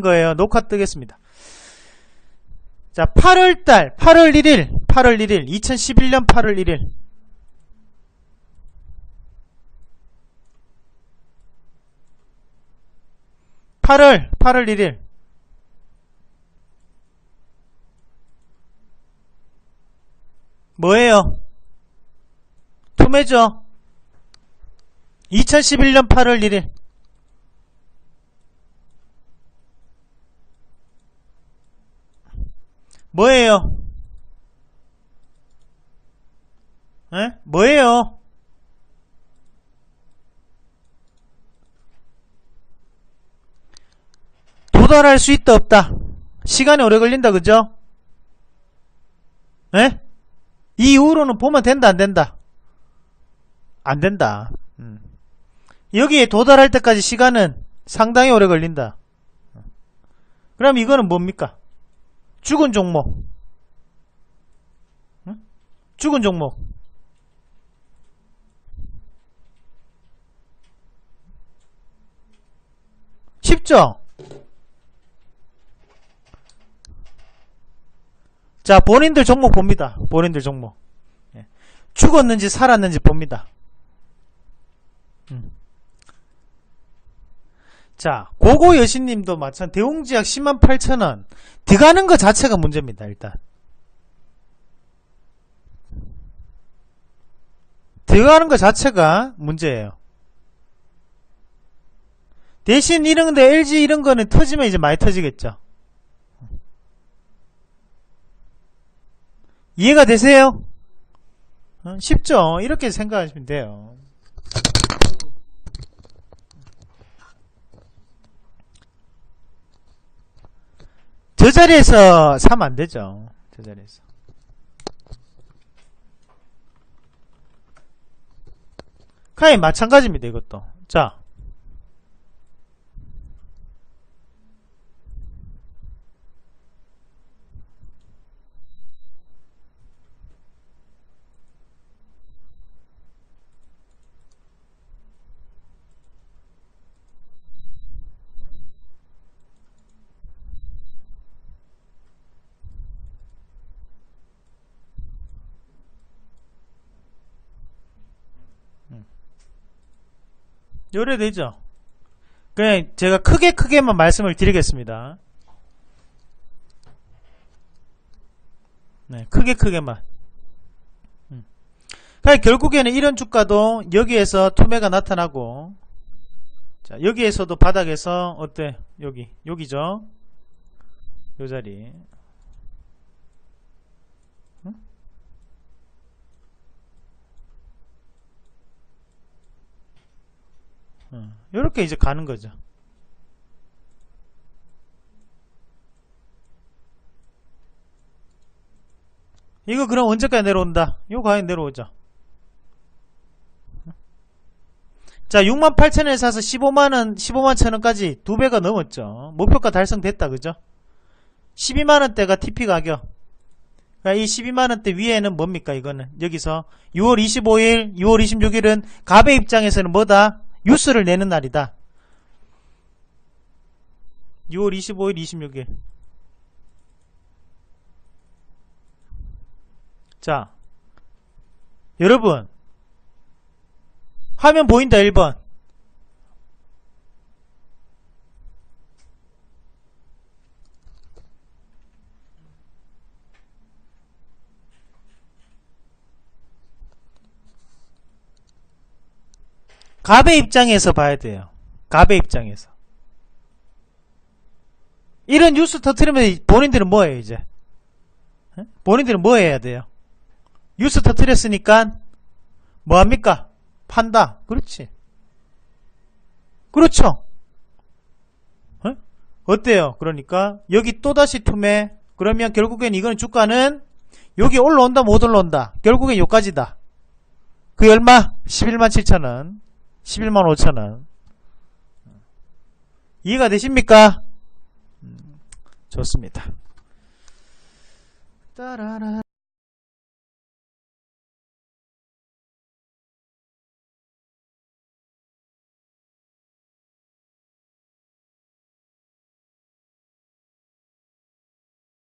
거예요. 녹화 뜨겠습니다. 자, 8월달, 8월 1일, 8월 1일, 2011년 8월 1일. 팔월 8월 1일. 뭐예요? 투매죠? 2011년 8월 1일. 뭐예요? 에? 뭐예요? 도달할 수 있다 없다 시간이 오래 걸린다 그죠? 에? 이 이후로는 보면 된다 안 된다 안 된다 음. 여기에 도달할 때까지 시간은 상당히 오래 걸린다 그럼 이거는 뭡니까? 죽은 종목. 응? 죽은 종목. 쉽죠? 자, 본인들 종목 봅니다. 본인들 종목. 예. 죽었는지 살았는지 봅니다. 음. 자, 고고 여신님도 마찬 대웅지약 10만 8천원. 들어가는 것 자체가 문제입니다, 일단. 들어가는 것 자체가 문제예요. 대신 이런 데 LG 이런 거는 터지면 이제 많이 터지겠죠. 이해가 되세요? 어, 쉽죠? 이렇게 생각하시면 돼요. 저 자리에서 사면 안 되죠. 저 자리에서. 카이 마찬가지입니다. 이것도. 자. 요래되죠. 그냥 제가 크게 크게만 말씀을 드리겠습니다. 네, 크게 크게만. 음. 그러니까 결국에는 이런 주가도 여기에서 투매가 나타나고 자, 여기에서도 바닥에서 어때? 여기, 여기죠. 요 자리. 이렇게 이제 가는 거죠. 이거 그럼 언제까지 내려온다? 이거 과연 내려오죠. 자, 6만 8천원에 사서 15만원, 15만 천원까지 두 배가 넘었죠. 목표가 달성됐다, 그죠? 12만원대가 TP 가격. 그러니까 이 12만원대 위에는 뭡니까, 이거는? 여기서 6월 25일, 6월 26일은 갑의 입장에서는 뭐다? 뉴스를 내는 날이다. 6월 25일, 26일. 자, 여러분, 화면 보인다, 1번. 갑의 입장에서 봐야 돼요. 갑의 입장에서. 이런 뉴스 터트리면 본인들은 뭐 해요, 이제? 본인들은 뭐 해야 돼요? 뉴스 터트렸으니까 뭐 합니까? 판다. 그렇지. 그렇죠. 어? 어때요? 그러니까 여기 또다시 투매 그러면 결국엔 이거는 주가는 여기 올라온다 못 올라온다 결국엔 여기까지다 그 얼마? 11만 7천원 11만 5천원 이해가 되십니까? 음, 좋습니다 따라라